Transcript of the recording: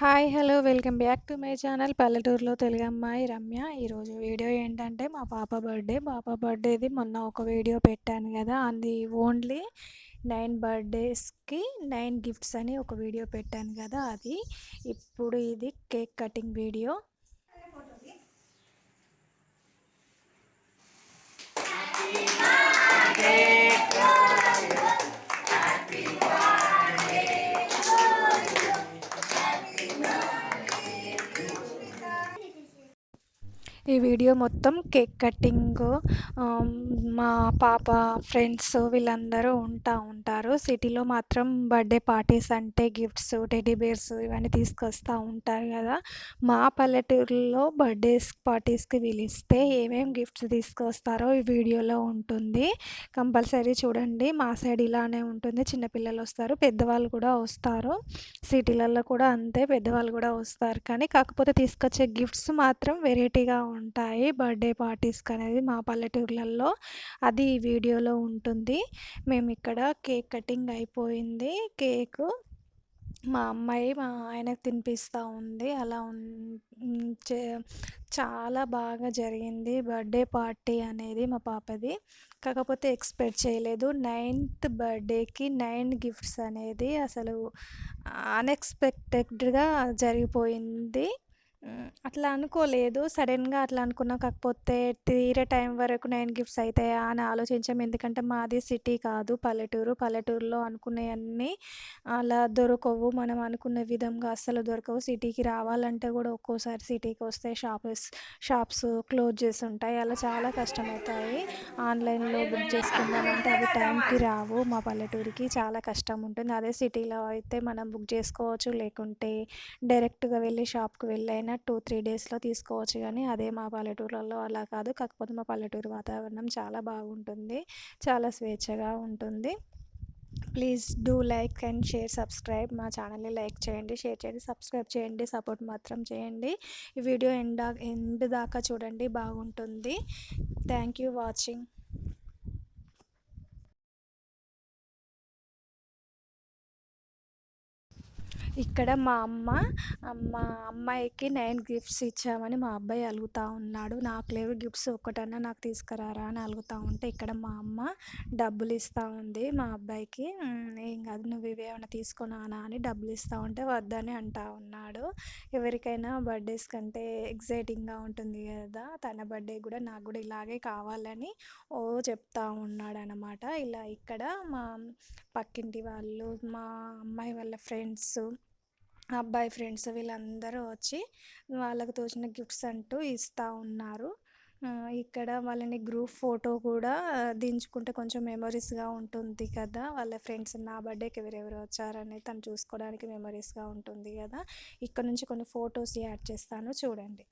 Hi hello welcome back to my channel పల్లెటూరులో తెలుగు అమ్మాయి రమ్య. ఈరోజు వీడియో ఏంటంటే మా పాప బర్త్డే. పాప బర్త్డేది మొన్న ఒక వీడియో పెట్టాను కదా అది ఓన్లీ నైన్ బర్త్డేస్కి నైన్ గిఫ్ట్స్ అని ఒక వీడియో పెట్టాను కదా అది. ఇప్పుడు ఇది కేక్ కటింగ్ వీడియో. ఈ వీడియో మొత్తం కేక్ కట్టింగ్ మా పాప ఫ్రెండ్స్ వీళ్ళందరూ ఉంటా ఉంటారు. సిటీలో మాత్రం బర్త్డే పార్టీస్ అంటే గిఫ్ట్స్ టెడ్డీ బేర్స్ ఇవన్నీ తీసుకొస్తూ ఉంటారు కదా. మా పల్లెటూరులో బర్త్డేస్ పార్టీస్కి పిలిస్తే ఏమేమి గిఫ్ట్స్ తీసుకొస్తారో ఈ వీడియోలో ఉంటుంది. కంపల్సరీ చూడండి. మా సైడ్ ఇలానే ఉంటుంది. చిన్నపిల్లలు వస్తారు పెద్దవాళ్ళు కూడా వస్తారు. సిటీలలో కూడా అంతే పెద్దవాళ్ళు కూడా వస్తారు. కానీ కాకపోతే తీసుకొచ్చే గిఫ్ట్స్ మాత్రం వెరైటీగా ఉంటాయి. బర్త్డే పార్టీస్కి అనేది మా పల్లెటూర్లలో అది వీడియోలో ఉంటుంది. మేము ఇక్కడ కేక్ కటింగ్ అయిపోయింది. కేకు మా అమ్మాయి మా ఆయనకు తినిపిస్తూ ఉంది. అలా చాలా బాగా జరిగింది. బర్త్డే పార్టీ అనేది మా పాపది. కాకపోతే ఎక్స్పెక్ట్ చేయలేదు. నైన్త్ బర్త్డేకి నైన్ గిఫ్ట్స్ అనేది అసలు అన్ఎక్స్పెక్టెడ్గా జరిగిపోయింది. అట్లా అనుకోలేదు. సడన్గా అట్లా అనుకున్నా. కాకపోతే తీరే టైం వరకు నైన్ గిఫ్ట్స్ అవుతాయా అని ఆలోచించాం. ఎందుకంటే మాది సిటీ కాదు. పల్లెటూరు. పల్లెటూరులో అనుకునేవన్నీ అలా దొరకవు. మనం అనుకున్న విధంగా అస్సలు దొరకవు. సిటీకి రావాలంటే కూడా ఒక్కోసారి సిటీకి వస్తే షాప్స్ షాప్స్ క్లోజ్ చేసి ఉంటాయి. అలా చాలా కష్టమవుతాయి. ఆన్లైన్లో బుక్ చేసుకుందామంటే అవి టైంకి రావు. మా పల్లెటూరికి చాలా కష్టం ఉంటుంది. అదే సిటీలో అయితే మనం బుక్ చేసుకోవచ్చు. లేకుంటే డైరెక్ట్గా వెళ్ళి షాప్కి వెళ్ళైనా అయినా టూ త్రీ డేస్లో తీసుకోవచ్చు కానీ అదే మా పల్లెటూర్లలో అలా కాదు. కాకపోతే మా పల్లెటూరు వాతావరణం చాలా బాగుంటుంది. చాలా స్వేచ్ఛగా ఉంటుంది. Please do like and share subscribe మా ఛానల్ని లైక్ చేయండి షేర్ చేయండి సబ్స్క్రైబ్ చేయండి సపోర్ట్ మాత్రం చేయండి. ఈ వీడియో ఎండ్ ఎండ్ దాకా చూడండి బాగుంటుంది. Thank you watching. ఇక్కడ మా అమ్మ మా అమ్మాయికి నైన్ గిఫ్ట్స్ ఇచ్చామని మా అబ్బాయి అలుగుతూ ఉన్నాడు. నాకు లేవు గిఫ్ట్స్ ఒక్కటన్నా నాకు తీసుకురారా అని అలుగుతూ ఉంటే ఇక్కడ మా అమ్మ డబ్బులు ఇస్తూ ఉంది మా అబ్బాయికి. ఏం కాదు నువ్వు ఇవేమైనా తీసుకున్నానా అని డబ్బులు ఇస్తూ ఉంటే వద్దని అంటా ఉన్నాడు. ఎవరికైనా బర్త్డేస్ కంటే ఎగ్జైటింగ్గా ఉంటుంది కదా తన బర్త్డే కూడా నాకు కూడా ఇలాగే కావాలని ఓ చెప్తా ఉన్నాడు అనమాట ఇలా ఇక్కడ మా పక్కింటి వాళ్ళు మా అమ్మాయి వాళ్ళ ఫ్రెండ్స్ అబ్బాయి ఫ్రెండ్స్ వీళ్ళందరూ వచ్చి వాళ్ళకు తోచిన గిఫ్ట్స్ అంటూ ఇస్తూ ఉన్నారు. ఇక్కడ వాళ్ళని గ్రూప్ ఫోటో కూడా దించుకుంటే కొంచెం మెమరీస్గా ఉంటుంది కదా. వాళ్ళ ఫ్రెండ్స్ నా బర్త్డేకి ఎవరెవరు వచ్చారని తను చూసుకోవడానికి మెమరీస్గా ఉంటుంది కదా. ఇక్కడ నుంచి కొన్ని ఫొటోస్ యాడ్ చేస్తాను చూడండి.